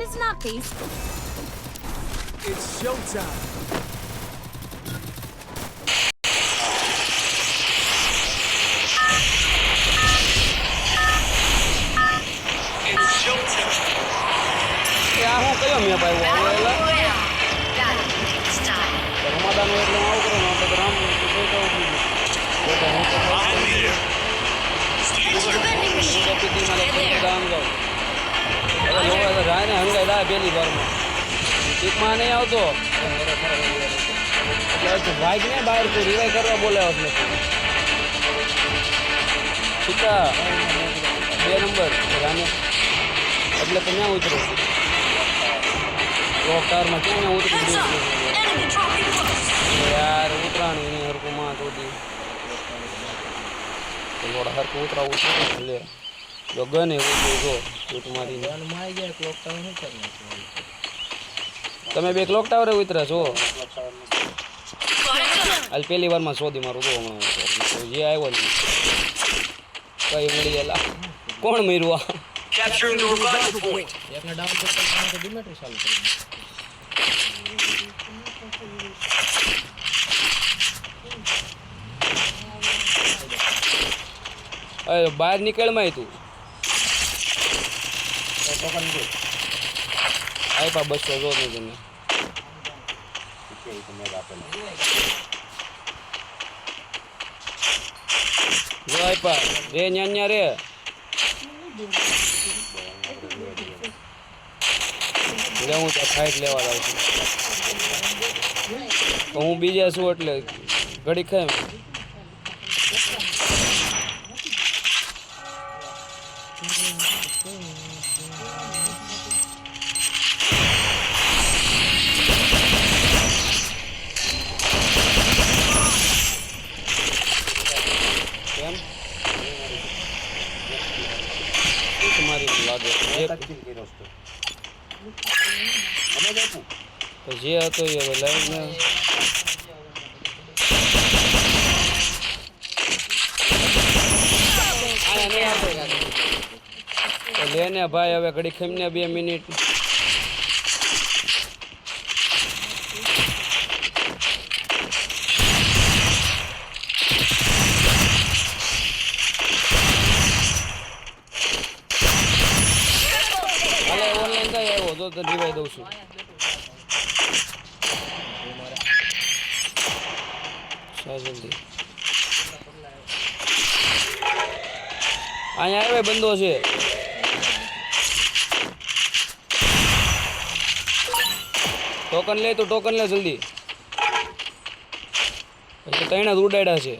It's not these. It's showtime. પહેલી વારમાં ટીકમાં નહીં આવતો. એટલે હજુ ભાગ ને બહાર તું રિવાઈ કરવા બોલાવ્યો છે સીતા બે નંબર રામે. એટલે તો ઉતરો. રોકટારમાં ત્યાં ઉતરી? યાર ઉતરાણ એની હરકું માં લોડા હરકું ઉતરાવું છે. લે. જો ગન એ ઉતરી જો ચૂટ મારીને તમે બે ક્લોક ટાવરે ઉતરા છો. હાલ પહેલી વારમાં શોધી મારું તો હમણાં. જે આવ્યો ને કઈ મળી ગયેલા કોણ મર્યું આ? Capturing the revival point. અરે બહાર નીકળમાં તું. આપ્યા બસો જો તમે જો આપ્યા રે ન્યા રે હું ત્યાં ફાઇટ લેવા જાઉં છું હું બીજા છું એટલે ઘડી ખાય કેમ લાગે છે? તો જે હતો એ હવે લઈને લેને ભાઈ હવે ઘડી ખમીને બે મિનિટ હાલે ઓનલાઈન કઈ આવ્યો તો તને છું અહીંયા આવે બંધો છે. ટોકન લે તો ટોકન લે જલ્દી. ત્રણ જ ઉડાડ્યા છે.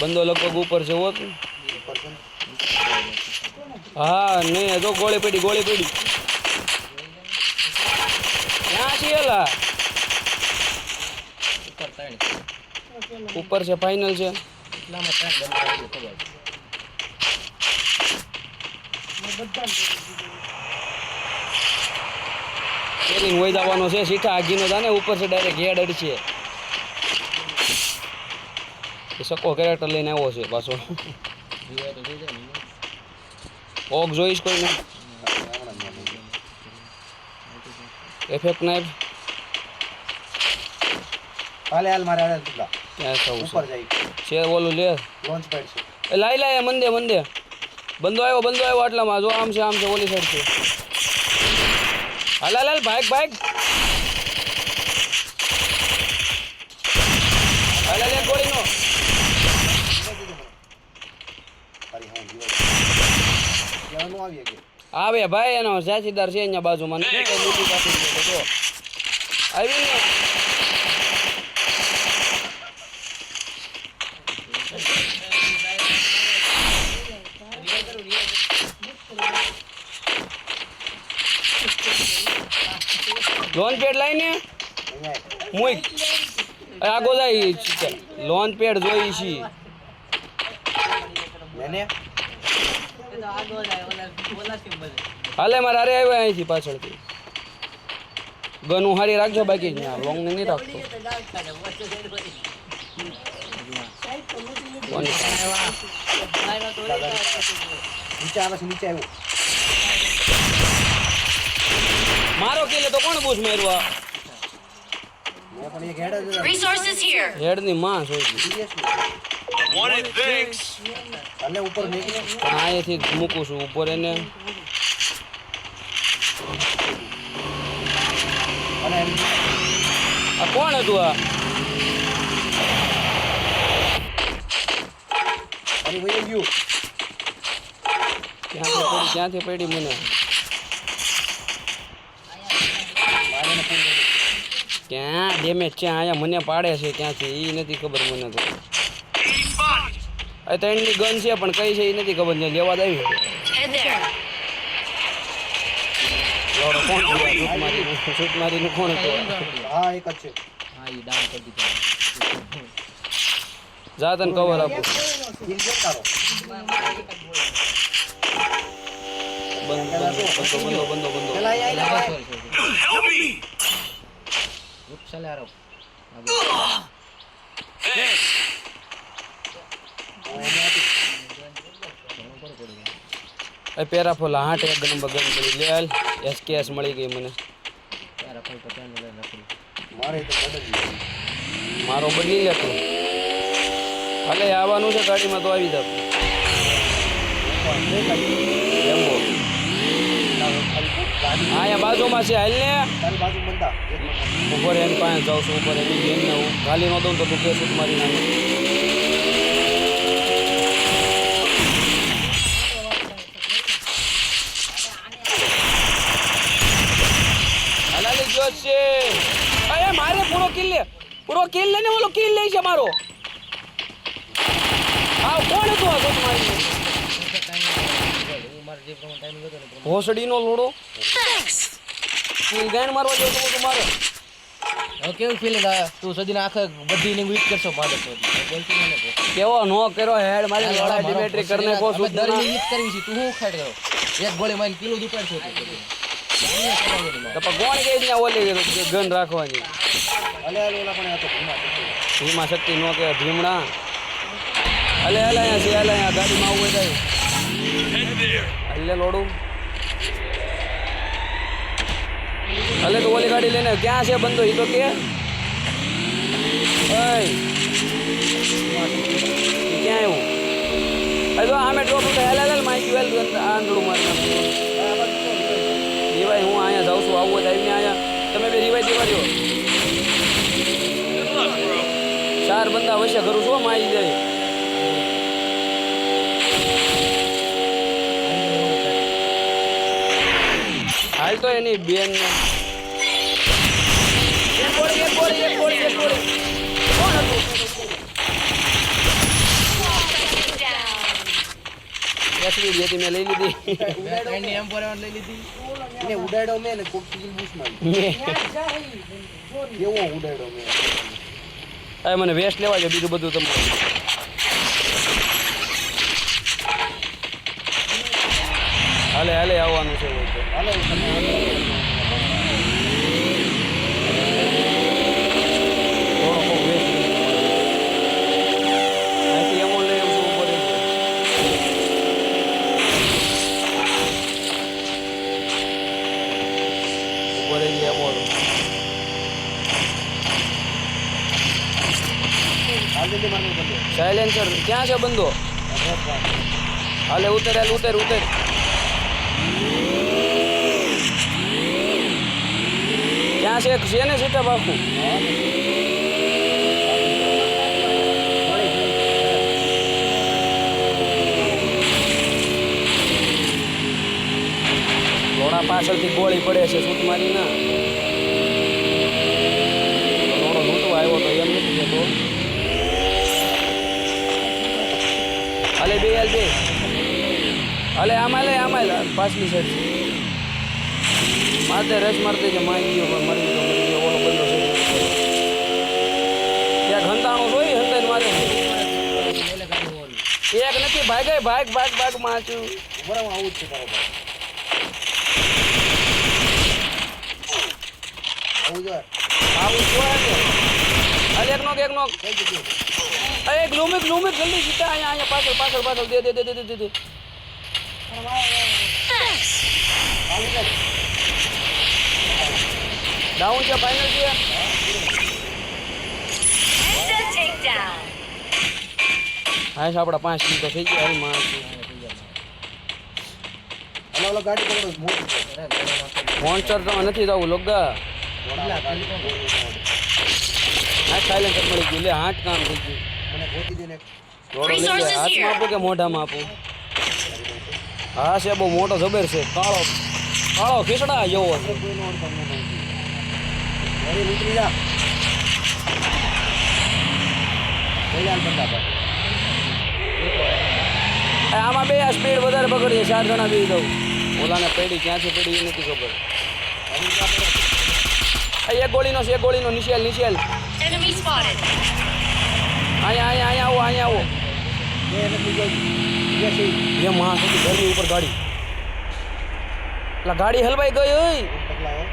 બંધો લગભગ ઉપર છે હોત. હા, નહીં જો ગોળી પડી ગોળી પડી. ક્યાં છે એલા? ઉપર છે ફાઇનલ છે. પેલી હોય છે સીધા આગીનો જાને ઉપર છે ડાયરેક્ટ હેડ અડશે. સકો કેરેક્ટર લઈને આવ્યો છે પાછો. ઓગ જોઈશ કોઈને? એફેક્ટ નાઈફ હાલે હાલ મારે હાલે તુલા ક્યાં થવું ઉપર જાય. છે ઓલું લે. લોન્ચ પેડ છે. એ લાઈ લાય મંદે મંદે. બંધો આવ્યો બંધો આવ્યો આટલામાં. જો આમ છે આમ છે ઓલી સાઈડ છે. હાલ હાલ હાલ બાઈક બાઈક હાલ હાલ એક ગોળીનો તારી હા જીવો જવાનું આવી આવે ભાઈ એનો સાચીદાર છે અહીંયા બાજુમાં. કાપી દીધો જો. આવી ને લોન પેડ લઈને? મુઈ. આગો જાય લોન પેડ જોઈ છી. મેને હાલે મારે અરે આવ્યો અહીંથી પાછળથી. ગન ઉહારી હારી રાખજો બાકી જ ના લોંગ નહીં રાખતો. મારો કિલ્લે તો કોણ બૂસ માર્યું રિસોર્સિસ હિયર હેડની હેડની માં સોઈ ઉપર અહીંયાથી જ મૂકું છું, ઉપર એને. આ કોણ હતું આ? અને વહી ગયું. ક્યાંથી પડી મને? ક્યાં? ડેમેજ છે, અહીંયા મને પાડે છે, ક્યાંથી? એ નથી ખબર મને તો. આ ત્રણની ગન છે પણ કઈ છે એ નથી ખબર નહીં લેવા જ આવી. કોણ? શૂટ મારીને કોણ હતું? આ? હા એક જ જા તને કવર આપું. બંધો બંધો બંધો બંધ બંધ બંધો. બંધો બંધો પેલા અહીંયા આવીને Help me. Thanks. એ પેરાફોલ હાટ એક નંબર ગન પડી લે હાલ. એસકેએસ મળી ગઈ મને. મારે તો બદલ મારો બદલી લે તું. ભલે આવવાનું છે ગાડીમાં તો આવી જાવ. હા. એ બાજુમાં છે હાલ ને. ઉપર એમ પાસે જાઉં છું ઉપર એની હું. ખાલી ન દઉં તો તું કે શૂટ મારી નાખે. પૂરો કિલ લઈને ઓલો કિલ લે છે મારો. હા કોણ હતું આ તમારી મારી ભોસડીનો લોડો કિલ મારવા જેવો તો મારે. કેવું ફિલિંગ આવે તું સદીને આખે બધી વીટ કરશો કહો. કેવો નો કર્યો હેડ મારી આ લોડા મારો ડિમેટ્રી કરને કો કરવી છે તું શું ખાઈ એક ગોળી મારી કિલો દુકાન છે તું સદીને. જાણીએ કરવાનું નહીં મારે. તો પણ કોણ કે ત્યાં ઓલી ગન રાખવાની અલે અલે. ભીમા શક્તિ નો કે ભીમડા અલે અલે અહીંયા છે અલે અહીંયા ગાડીમાં આવું થાય અલે લોડું. અલે તો ઓલી ગાડી લઈને ક્યાં છે બંધો? એ તો કે. ક્યાં આવ્યું? અરે તો આમે ડ્રોપ તો હેલ હેલ માઈ ગયું આવીને અહીંયા તમે બે રીવાય દેવા. ચાર બંદા વચ્ચે કરું છું માઈ જાય હાલ તો એની બેન SVD હતી મેં લઈ લીધી. એમ લઈ લીધી એને ઉડાડ્યો મેં ને કોક કિલ બૂસ મારી. કેવો ઉડાડ્યો મેં? મને વેસ્ટ લેવા જો બીજું બધું તમને. હાલે હાલે આવવાનું છે હાલો. સાયલેન્સર ક્યાં છે બંધો હાલે ઉતર હાલ ઉતર ઉતર ક્યાં છે છે ને સીટા બાપુ ઘોડા પાછળથી ગોળી પડે છે, શૂટ મારી ના ઘોડો લૂંટવા આવ્યો તો એમ નથી કહેતો હાલે બે હાલ બે. હાલે, આમાં લે આમાં પાછલી સાઈડ માથે રસ મારતી છે મારી ગયો, પણ મરી ગયો મરી ગયો, ઓલો બંધો છે. ત્યાં ઘંટાણો જોઈ હંતાઈ મારે. એક નથી, ભાગે, ભાગ ભાગ ભાગ, માચું. બરાબર આવું જ છે બરાબર આવું જોઈએ આવું જોયા અલે એક નોક એક નોક. અરે ગ્લુમિક ગ્લુમિક જલ્દી જીતા અહીંયા અહીંયા પાછળ પાછળ પાછળ દે દે દે દે દે દે ડાઉન છે ફાઇનલ છે. હા છે આપણા પાંચ મિનિટ થઈ ગયા હાલ માણસ ગાડી પકડો મોન્સ્ટર તો નથી જવું લોગા હા સાયલેન્સર મળી ગયું લે હાથ કામ થઈ ગયું મને ગોતી દે ને. હાથમાં. આપું કે મોઢામાં આપું. હા છે બહુ મોટો જબર છે. કાળો. કાળો ખીસડા જેવો છે. અરે નીકળી જા. આમાં બે સ્પીડ વધારે પકડીએ ચાર જણા બી દઉં ઓલાને પડી ક્યાંથી પડી એ નથી ખબર. એક ગોળીનો છે એક ગોળીનો નિશેલ નિશેલ Enemy spotted. અહીંયા અહીંયા અહીંયા આવો અહીંયા આવો બે નથી જોઈ બે છે એ માણસ હતી ઘરની ઉપર ગાડી એટલે ગાડી હલવાઈ ગઈ ઓય પગલા હો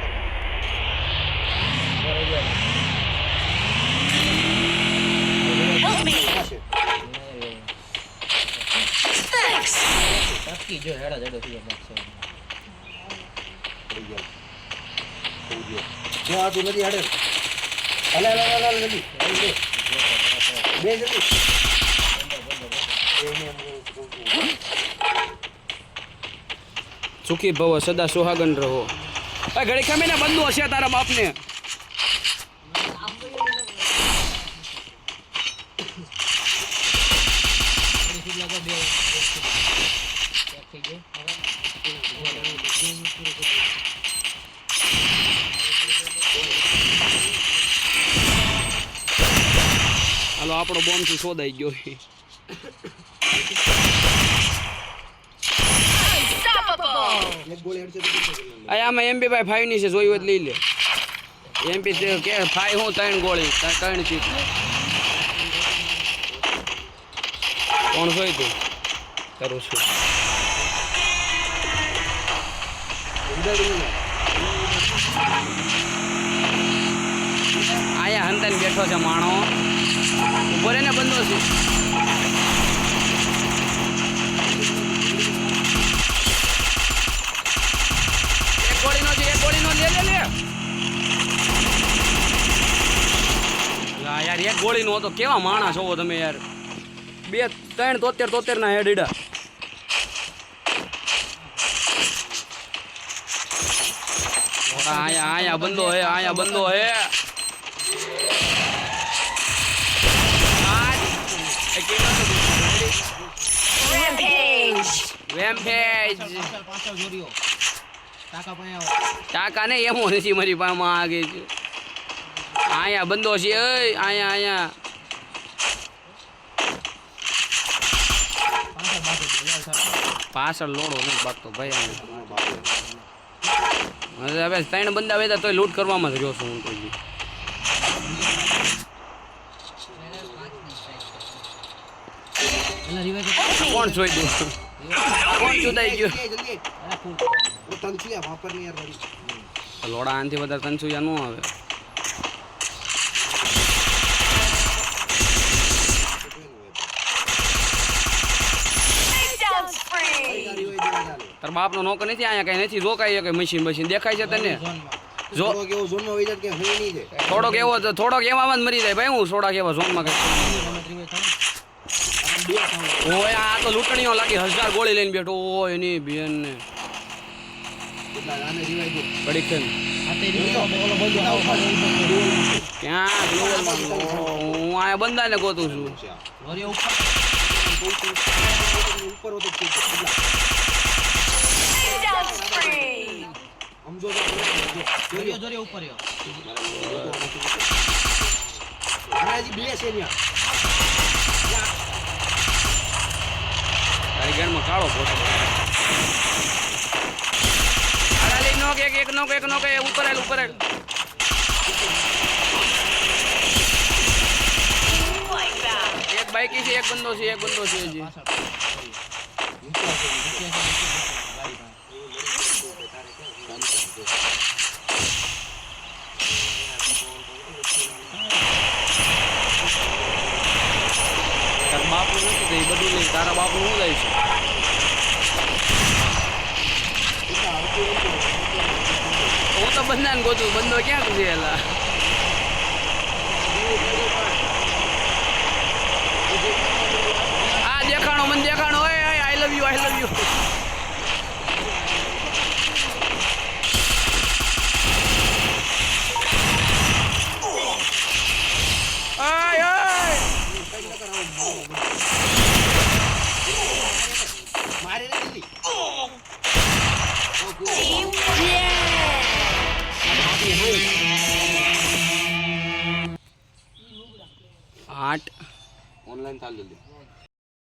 Help me. ક્યાં છે Thanks. ટપકી બે. સુખી ભવ સદા સુહાગન રહો ઘડી ખમીને બંધુ હશે તારા બાપને આપણો બોમ્બથી શોધાઈ ગયો આમાં એમપી ભાઈ ફાઈવની છે જોયું હોય લઈ લે. એમપી કે ફાઈવ હું ત્રણ ગોળી ત્રણ- ચીજ કોણ જોઈ તું? કરું છું. અહીંયા હંતાને બેઠો છે માણો. ઊભો રે ને, બંધો છું. એક ગોળીનો છે એક ગોળીનો લે લે લે. યાર, એક ગોળીનો હતો. કેવા માણસ હોવો તમે યાર? બે, ત્રણ તોતેર તોતેર ના હેડ ઈડા. આયા આયા બંધો હે, આયા બંધો હે. જોડ્યો. ટાંકા પાસે આવો. ટાકા ને એમો નથી મારી પાસે આગે છે અહીંયા બંધો છે અહીંયા અહીંયા પાછળ લોડો નહીં બાકતો ભાઈ હવે ત્રણ બંદા વેતા તોય લૂંટ કરવામાં જ રહ્યો છું હું કોઈ કોણ જોઈ દઉં ગયો ને યાર. લોડા આનથી વધારે તનસુયા ન આવે Takedown બાપ. તાર બાપનો નોકર નથી અહીંયા કઈ નથી રોકાય કઈ મશીન મશીન દેખાય છે તને થોડોક એવો. થોડોક એવો જ મરી જાય ભાઈ હું થોડાક એવા ઝોનમાં કઈ રમત revive થાય. આમ બે થાવ. ઓય, આ તો લૂંટણીઓ લાગી, હજાર ગોળી લઈને બેઠો. ઓ એની બેન ને. હું બંદાને ગોતું છું. ઉપર. હોતો તારી ગેણમાં કાળો ફોટો આડા નોક એક એક નોક એક નોક ઉપર આલ ઉપર એક બાઈકી છે એક બંદો છે એક બંદો છે હજી. છે, છે, નીચે છે, ગાડી પાસે. બધું તારા બાપુ હું તો બંધાને ગોતું. બંધો ક્યાં છે આ દેખાણો, મને દેખાણો. હોય I love you I love you આઠ ઓનલાઈન ચાલ જલ્દી